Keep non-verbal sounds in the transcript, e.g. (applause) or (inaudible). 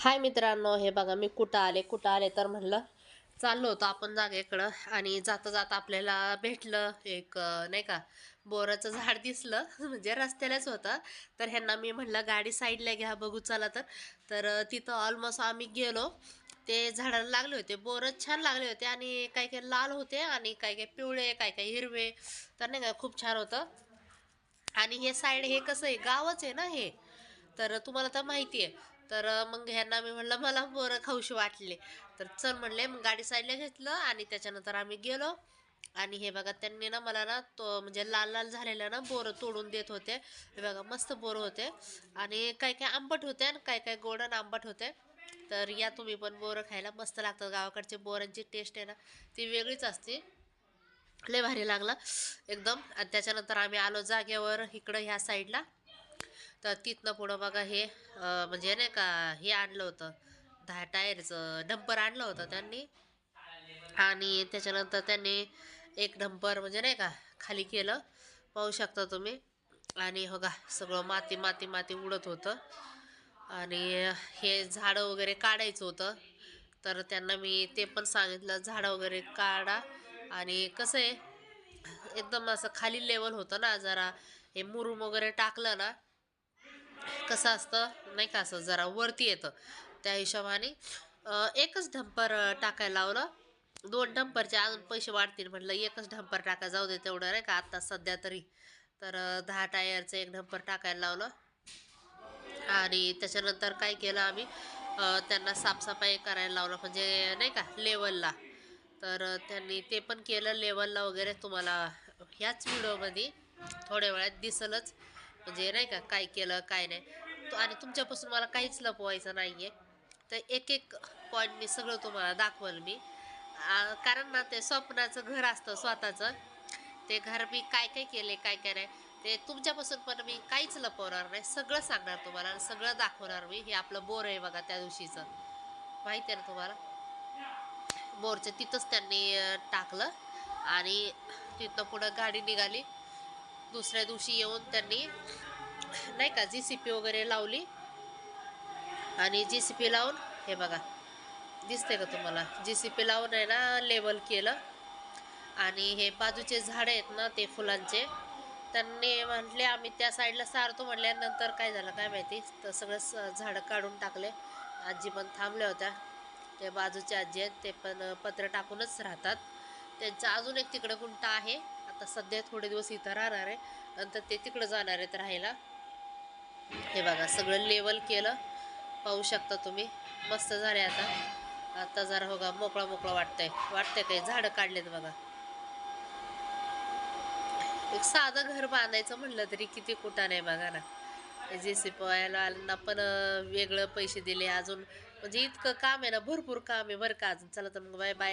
हाय मित्रांनो हे बघा मी कुठं आले कुठं आले तर म्हणलं चाललो होतो आपण जागेकडं आणि जाता जाता आपल्याला भेटलं एक नाही का बोराचं झाड दिसलं (laughs) म्हणजे रस्त्यालाच होतं. तर ह्यांना मी म्हणलं गाडी साईडला घ्या बघू चला तर. तर तिथं ऑलमोस्ट आम्ही गेलो. ते झाडाला लागले होते बोरं छान लागले होते आणि काही काही लाल होते आणि काही काही पिवळे काही काही हिरवे तर नाही का खूप छान होतं. आणि हे साईड हे कसं आहे गावच आहे ना हे. तर तुम्हाला तर माहिती आहे. तर मग ह्यांना मी म्हणलं मला बोरं खाऊशी वाटले. तर चल म्हणले मग गाडी साईडला घेतलं आणि त्याच्यानंतर आम्ही गेलो. आणि हे बघा त्यांनी ना मला ना तो म्हणजे लाल लाल झालेलं ना बोरं तोडून देत होते. हे बघा मस्त बोरं होते. आणि काय काय आंबट होते आणि काय काय गोड आणि आंबट होते. तर या तुम्ही पण बोरं खायला मस्त लागतात. गावाकडचे बोरांची टेस्ट आहे ना ती वेगळीच असते. लय भारी लागला एकदम. आणि त्याच्यानंतर आम्ही आलो जागेवर इकडं ह्या साईडला. तर तिथनं पुढं बघा हे म्हणजे नाही का हे आणलं होतं. दहा टायरचं डंपर आणलं होतं त्यांनी. आणि त्याच्यानंतर त्यांनी एक डंपर म्हणजे नाही का खाली केलं. पाहू शकता तुम्ही. आणि हो का सगळं माती माती माती उडत होतं. आणि हे झाडं वगैरे काढायचं होतं. तर त्यांना मी ते पण सांगितलं झाडं वगैरे काढा. आणि कसं आहे एकदम असं खाली लेवल होतं ना जरा हे मुरुम वगैरे टाकलं ना कसं असतं नाही का असं जरा वरती येतं. त्या हिशोबाने एकच ढंपर टाकायला लावलं. दोन ढंपरचे अजून पैसे वाढतील म्हटलं एकच ढंपर टाका जाऊ दे तेवढं नाही का? आत्ता सध्या तरी. तर दहा टायरचं एक ढंपर टाकायला लावलं. आणि त्याच्यानंतर काय केलं आम्ही? त्यांना साफसफाई करायला लावलं म्हणजे नाही का लेवलला. तर त्यांनी ते पण केलं लेवलला वगैरे तुम्हाला ह्याच व्हिडिओमध्ये थोड्या वेळात दिसलंच. म्हणजे नाही का काय केलं काय नाही. आणि तुमच्यापासून मला काहीच लपवायचं नाही आहे तर एक एक पॉईंट मी सगळं तुम्हाला दाखवल मी. कारण ना ते स्वप्नाचं घर असतं स्वतःचं. ते घर मी काय काय केले काय काय नाही ते तुमच्यापासून पण मी काहीच लपवणार नाही. सगळं सांगणार तुम्हाला आणि सगळं दाखवणार मी. हे आपलं बोर आहे बघा त्या दिवशीचं. माहिती आहे ना तुम्हाला? बोरचं तिथंच त्यांनी टाकलं आणि तिथनं पुढं गाडी निघाली. दुसऱ्या दिवशी येऊन त्यांनी नाही का जी सी पी वगैरे लावली. आणि जी सी पी लावून हे बघा दिसते का तुम्हाला? जी सी पी लावून आहे ना लेवल केलं. आणि हे बाजूचे झाडं आहेत ना ते फुलांचे. त्यांनी म्हटले आम्ही त्या साईडला सारतो म्हटल्यानंतर काय झालं काय माहिती? तर सगळं स झाडं काढून टाकले. आजी पण थांबल्या होत्या. ते बाजूचे आजी आहेत ते पण पत्र टाकूनच राहतात. त्यांचं अजून एक तिकडं गुंटा आहे. आता सध्या थोडे दिवस इथं राहणार आहे. नंतर ते तिकडं जाणार आहेत राहायला. हे बघा सगळं लेवल केलं. पाहू शकता तुम्ही. मस्त झाले आता. आता जरा हो मोकळा मोकळा वाटतंय. वाटतंय काही झाडं काढलेत बघा. एक साधं घर बांधायचं म्हणलं तरी किती कुठं नाही बघा ना. जे सी पॉयला पण वेगळं पैसे दिले अजून. म्हणजे इतकं काम आहे ना भरपूर काम आहे बरं का अजून. चला तर मग बाय बाय